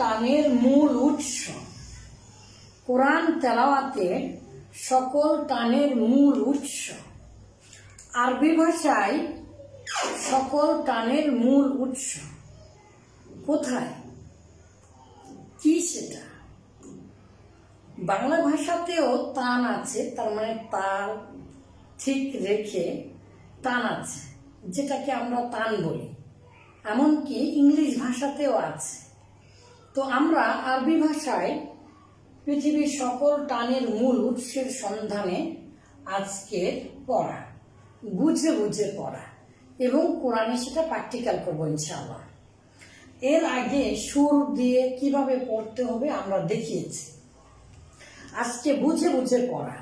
টানের মূল উৎস। কোরআন তেলাওয়াতে সকল টানের মূল উৎস। আরবি ভাষায় সকল টানের মূল উৎস। কোথায়? কি সেটা? বাংলা ভাষাতেও তান আছে, তার মানে তাল ঠিক রেখে তান আছে, যেটাকে আমরা টান বলি। এমনকি ইংলিশ ভাষাতেও আছে। তো আমরা আরবি ভাষায় পৃথিবীর সকল টানের মূল উৎসের সন্ধানে আজকে পড়া, বুঝে বুঝে পড়া এবং কোরআনে সেটা প্র্যাকটিক্যাল করব ইনশাআল্লাহ। এর আগে সুর দিয়ে কীভাবে পড়তে হবে আমরা দেখিয়েছি। আজকে বুঝে বুঝে পড়া।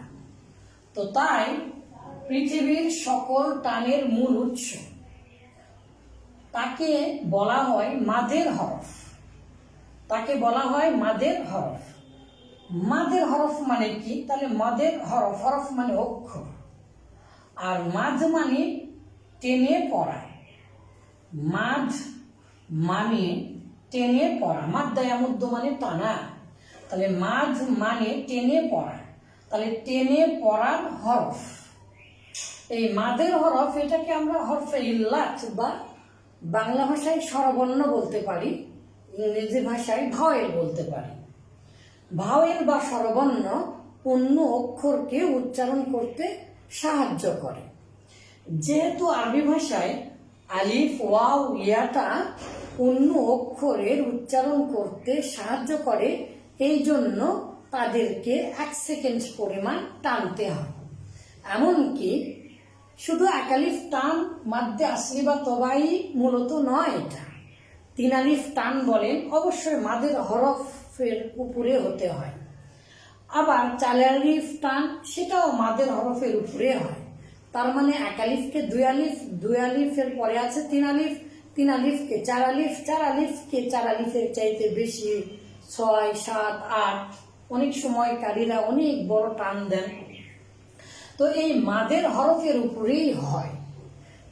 তো তাই পৃথিবীর সকল টানের মূল উৎস, তাকে বলা হয় মাদের হরফ। তাকে বলা হয় মাদের হরফ। মাদের হরফ মানে কি? তাহলে মাদের হরফ হরফ মানে অক্ষর। আর মাঝ মানে টেনে পড়া। মাঝ মানে টেনে পড়া। মাদ্দায়া মধ্য মানে টানা। তাহলে মাঝ মানে টেনে পড়া। তাহলে টেনে পড়ার হরফ। এই মাদের হরফ, এটাকে আমরা হরফে ইল্লাত বা বাংলা ভাষায় স্বরবর্ণ বলতে পারি। ইংরেজি ভাষায় ভাওয়েল বলতে পারি। ভাওয়েল বা স্বরবর্ণ অন্য অক্ষরকে উচ্চারণ করতে সাহায্য করে। যেহেতু আরবি ভাষায় আলিফ, ওয়াও, ইয়াটা অন্য অক্ষরের উচ্চারণ করতে সাহায্য করে, এই জন্য তাদেরকে এক সেকেন্ড পরিমাণ টানতে হয়। এমনকি শুধু একালিফ টান মাধ্যে আসলি বা তবাই মূলত নয় এটা। তিন আলিফ টান বলেন, অবশ্যই মাদের হরফের উপরে হতে হয়। আবার চার আলিফ টান সেটাও মাদের হরফের উপরে হয়। তার মানে এক আলিফকে দুই আলিফ, দুই আলিফের পরে আছে তিন আলিফ, তিন আলিফকে চার আলিফ, চার আলিফকে চার আলিফের চাইতে বেশি, ছয়, সাত, আট। অনেক সময় কারীরা অনেক বড় টান দেন। তো এই মাদের হরফের উপরেই হয়।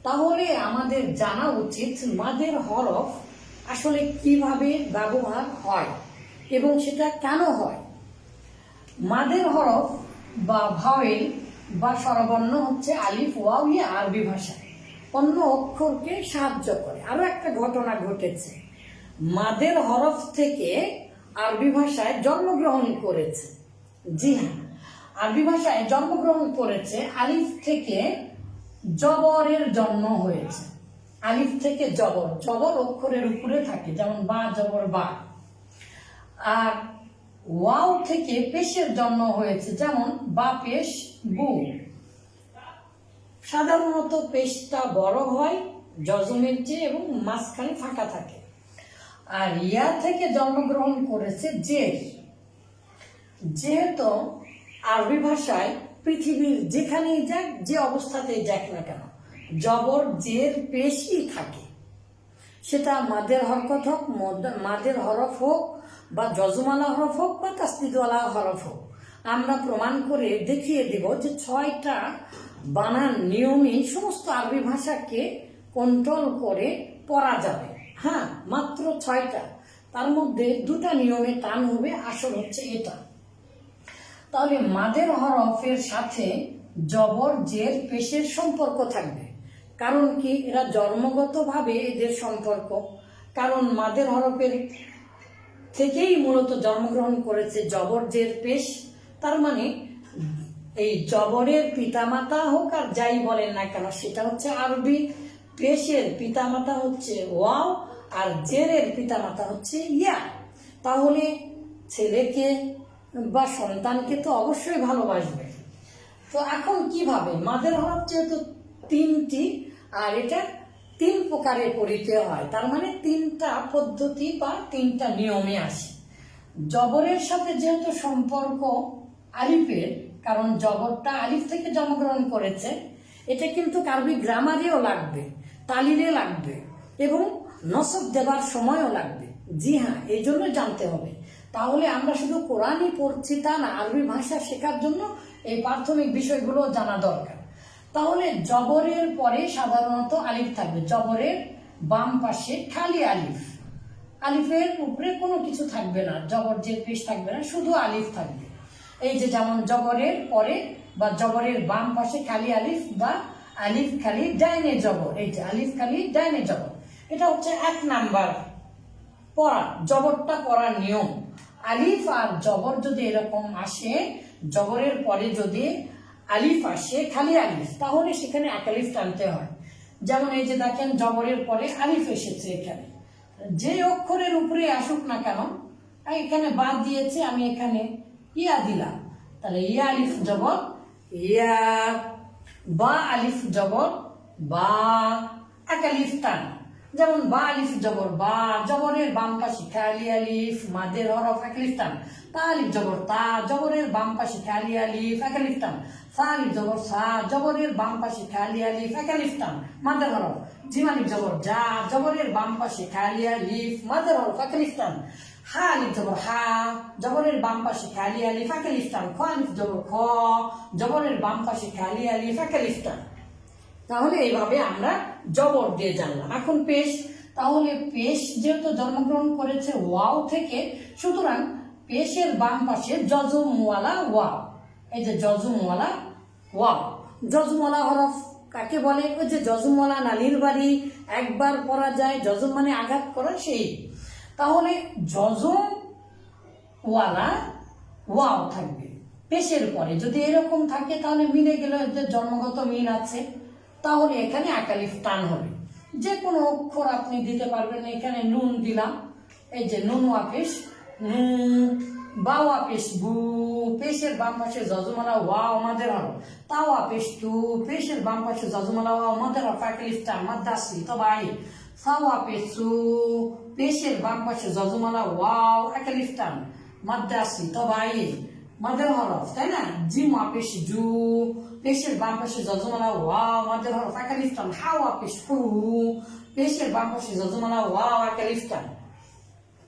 তাহলে আমাদের জানা উচিত মাদের হরফ আসলে কীভাবে ব্যবহার হয় এবং সেটা কেন হয়? মাদের হরফ বা ভাওয়েল বা স্বরবর্ণ হচ্ছে আলিফ, ওয়াও আরবি ভাষায়। অন্য অক্ষরকে সাহায্য করে। আরও একটা ঘটনা ঘটেছে। মাদের হরফ থেকে আরবি ভাষায় জন্মগ্রহণ করেছে। জি হ্যাঁ আরবি ভাষায় জন্মগ্রহণ করেছে। আলিফ থেকে জবরের জন্ম হয়েছে। আলিফ থেকে জবর জবর অক্ষরের উপরে থাকে, যেমন বা, জবর, বা। আর ওয়াও থেকে পেশের জন্ম হয়েছে, যেমন বা পেশ, বু। সাধারণত পেশটা বড় হয় যজমের চেয়ে এবং মাঝখানে ফাঁকা থাকে। আর ইয়া থেকে জন্মগ্রহণ করেছে জের যেহেতু আরবি ভাষায় পৃথিবীর যেখানেই যাক, যে অবস্থাতেই যাক না কেন জবর জের পেশই থাকে। সেটা মাদের হরকত হোক, মদ- মাদের হরফ হোক বা যজমালা হরফ হোক বা তাস্তিদওয়ালা হরফ হোক, আমরা প্রমাণ করে দেখিয়ে দেব যে ছয়টা বানান নিয়মে সমস্ত আরবি ভাষাকে কন্ট্রোল করে পড়া যাবে। হ্যাঁ মাত্র ছয়টা। তার মধ্যে দুটা নিয়মে টান হবে, আসল হচ্ছে এটা। তাহলে মাদের হরফের সাথে জবর জের পেশের সম্পর্ক থাকবে। কারণ কি? এরা জন্মগতভাবে এদের সম্পর্ক। কারণ মাদের হরফের থেকেই মূলত জন্মগ্রহণ করেছে জবর জের পেশ। তার মানে এই জবরের পিতামাতা হোক আর যাই বলেন না কেন, সেটা হচ্ছে আরবি। পেশের পিতামাতা হচ্ছে ওয়াও আর জেরের পিতামাতা হচ্ছে ইয়া। তাহলে ছেলেকে বা সন্তানকে তো অবশ্যই ভালোবাসবে। তো এখন কীভাবে মাদের হরফ যেহেতু তিনটি আর এটা তিন প্রকারে পড়িতে হয়। তার মানে তিনটা পদ্ধতি বা তিনটা নিয়মে আসে। জবরের সাথে যেহেতু সম্পর্ক আলিফের, কারণ জবরটা আলিফ থেকে জন্মগ্রহণ করেছে, এটা কিন্তু আরবি গ্রামারেও লাগবে, তালিলে লাগবে, এবং নসব দেবার সময়ও লাগবে। জি হ্যাঁ এই জন্য জানতে হবে। তাহলে আমরা শুধু কোরআনই পড়ছি তা না, আরবি ভাষা শেখার জন্য এই প্রাথমিক বিষয়গুলো জানা দরকার। তাহলে জবরের পরে সাধারণত আলিফ থাকবে। জবরের বাম পাশে খালি আলিফ। আলিফের উপরে কোনো কিছু থাকবে না। জবর যে পেশ থাকবে না, শুধু আলিফ থাকবে। এই যে যেমন জবরের পরে বা জবরের বাম পাশে খালি আলিফ বা আলিফ খালি ডাইনে জবর। এই যে আলিফ খালি ডাইনে জবর। এটা হচ্ছে এক নাম্বার পড়া। জবরটা পড়ার নিয়ম। আলিফ আর জবর যদি এরকম আসে, জবরের পরে যদি আলিফ আসে খালি আলিফ, তাহলে সেখানে এক আলিফ টানতে হয়। যেমন এই যে দেখেন, জবরের পরে আলিফ এসেছে এখানে। যে অক্ষরের উপরে আসুক না কেন, এখানে বাদ দিয়েছে, আমি এখানে ইয়া দিলাম। তাহলে ইয়া আলিফ জবর, ইয়া বা আলিফ জবর, বা এক আলিফ টান। যেমন বা আলিফ জবর বা জবরের বাম পাশে খেয়ালি আলিফ, মাদের হরফ আলিফ টান তা আলিফ জবর তা জবরের বাম পাশে খেয়ালি আলিফ এক আলিফ টান সা আলিফ জবর সা জবরের বাম পাশে খেয়ালি আলিফ এক আলিফ টান মাদের হরফ, জিম জবর যা জবরের বাম পাশে খেয়ালি আলিফ, মাদের হরফ এক আলিফ টান হা আলিফ জবর হা জবরের বাম পাশে খেয়ালি আলিফ এক আলিফ টান খ আলিফ জবর খ জবরের বাম পাশে খেয়ালি আলিফ এক আলিফ টান তাহলে এইভাবে আমরা জবর দিয়ে জানলাম। এখন পেশ, তাহলে পেশ যেহেতু জন্মগ্রহণ করেছে ওয়াও থেকে, সুতরাং পেশের বাম পাশে জজমওয়ালা ওয়াও। এই যে জজমওয়ালা ওয়াও। জজমওয়ালা হরফ কাকে বলে? ওই যে জজমওয়ালা নালির বাড়ি, একবার পড়া যায় জজম মানে আঘাত করা সেই। তাহলে জজম ওয়ালা ওয়াও থাকবে। পেশের পরে যদি এরকম থাকে, তাহলে মিলে গেল জন্মগত মিল আছে। তাহলে এখানে একালিফ টান হবে। যে কোনো অক্ষর আপনি দিতে পারবেন। এখানে নুন দিলাম। এই যে নুন ওয়াপেশ নুন বা ওয়াপেশ বু, পেশের বাম পাশে যজমালা ওয়া আমাদের হরো তা ওয়াপেশ তু, পেশের বাম পাশে যজমালা ওয়া আমাদের হরো একালিফ টান মাদ্রাসি, তবাই। সাওয়া পেসু পেশের বাম পাশে যজমালা, ওয়াও একালিফ টান মাদ্রাসি, তবাই। মাদের হরফ তাই না? জিম আপেশ জু, পেশের বাম পাশে যজমালা ওয়া মাদের হরফ একালিফটান হাও আপেশ হু পেশের বাম পাশে যজমালা, ওয়াও একালিফটান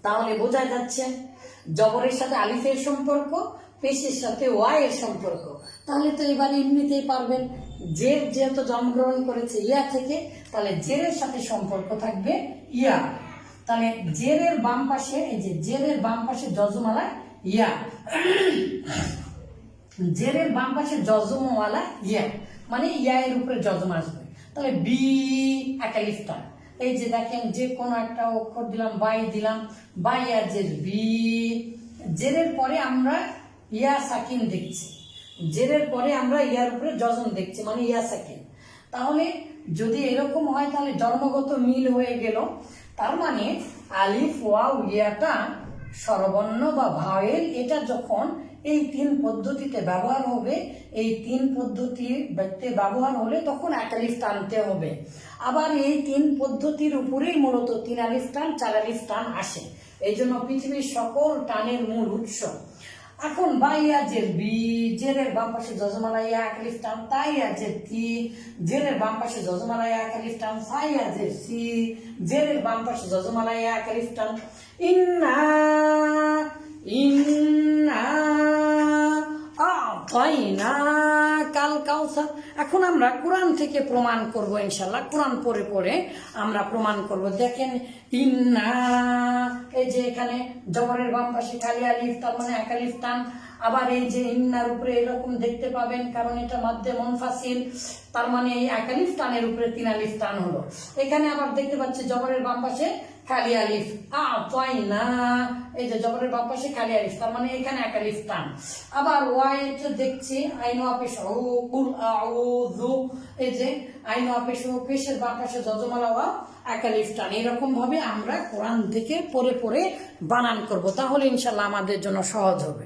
তাহলে বোঝা যাচ্ছে জবরের সাথে আলিফের সম্পর্ক, পেশের সাথে ওয়াইয়ের সম্পর্ক। তাহলে তো এবার এমনিতেই পারবেন, জের যেহেতু জন্মগ্রহণ করেছে ইয়া থেকে, তাহলে জেরের সাথে সম্পর্ক থাকবে ইয়া। তাহলে জেরের বাম পাশে, এই যে জেরের বাম পাশে যজমালা ইয়া। জেরের বাম পাশে জজমওয়ালা, ইয়া। মানে ইয়া এর উপরে জজম আসবে। তাহলে বি একালিফটা এই যে দেখেন, যে কোনো একটা অক্ষর দিলাম, বাই দিলাম, বাই আর জের বি। জেরের পরে আমরা ইয়া সাকিন দেখছি। জেরের পরে আমরা ইয়ার উপরে জজম দেখছি মানে ইয়া সাকিন। তাহলে যদি এরকম হয়, তাহলে জন্মগত মিল হয়ে গেল। তার মানে আলিফ, ওয়াও, ইয়াটা স্বরবর্ণ বা ভাওয়েল এটা যখন এই তিন পদ্ধতিতে ব্যবহার হবে, এই তিন পদ্ধতিতে ব্যবহার হলে তখন এক আলিফ টানতে হবে। আবার এই তিন পদ্ধতির উপরেই মূলত তিন আলিফ টান, চার আলিফ টান আসে। এই জন্য পৃথিবীর সকল টানের মূল উৎস। এখন বাইয়া বি জেরের বাম পাশে যজমালা ইয়া এক আলিফ টান, তাই আছে তি জেরের বাম পাশে যজমালা ইয়া এক আলিফ টান সাই আছে সি। জেরের বাম পাশে যজমালা ইয়া এক টান, ইন্না ইন্না। কাল কাউসার। এখন আমরা কোরআন থেকে প্রমাণ করব ইনশাল্লাহ। কোরআন পড়ে পড়ে আমরা প্রমাণ করব। দেখেন, ইন্না, এই যে এখানে জবরের বাম পাশে খালি আলিফ, তার মানে এক আলিফ আবার এই যে ইন্নার উপরে এরকম দেখতে পাবেন, কারণ এটা মধ্যে মনফাসিল। তার মানে এই এক আলিফ টানের উপরে তিন আলিফ টান হলো। এখানে আবার দেখতে পাচ্ছি জবরের বাম পাশে খালি আলিফ। আ না। এই যে জবরের বাম পাশে খালি আলিফ, তার মানে এখানে এক আলিফ টান। আবার ওয়াই তো দেখছি, আইন আপিস, ও, কুল আউযু এই যে আইন আপিস ও পেশের বাম পাশে যজমালা ওয়া এক আলিফ টান। এরকম ভাবে আমরা কোরআন থেকে পড়ে পড়ে বানান করব। তাহলে ইনশাল্লাহ আমাদের জন্য সহজ হবে।